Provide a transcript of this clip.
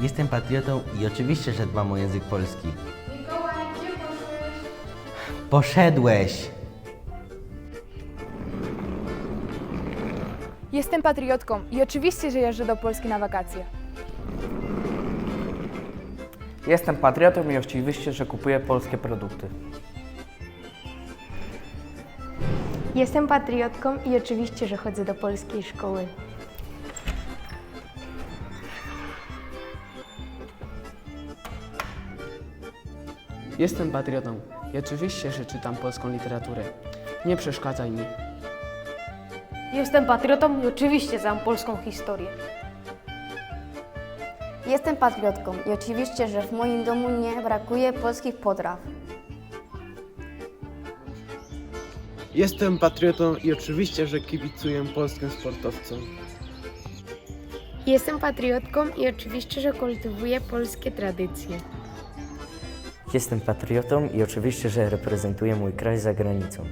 Jestem patriotą i oczywiście, że dbam o język polski. Mikołaj, gdzie poszłeś? Poszedłeś! Jestem patriotką i oczywiście, że jeżdżę do Polski na wakacje. Jestem patriotą i oczywiście, że kupuję polskie produkty. Jestem patriotką i oczywiście, że chodzę do polskiej szkoły. Jestem patriotą i oczywiście, że czytam polską literaturę. Nie przeszkadzaj mi. Jestem patriotą i oczywiście znam polską historię. Jestem patriotką i oczywiście, że w moim domu nie brakuje polskich potraw. Jestem patriotą i oczywiście, że kibicuję polskim sportowcom. Jestem patriotką i oczywiście, że kultywuję polskie tradycje. Jestem patriotą i oczywiście, że reprezentuję mój kraj za granicą.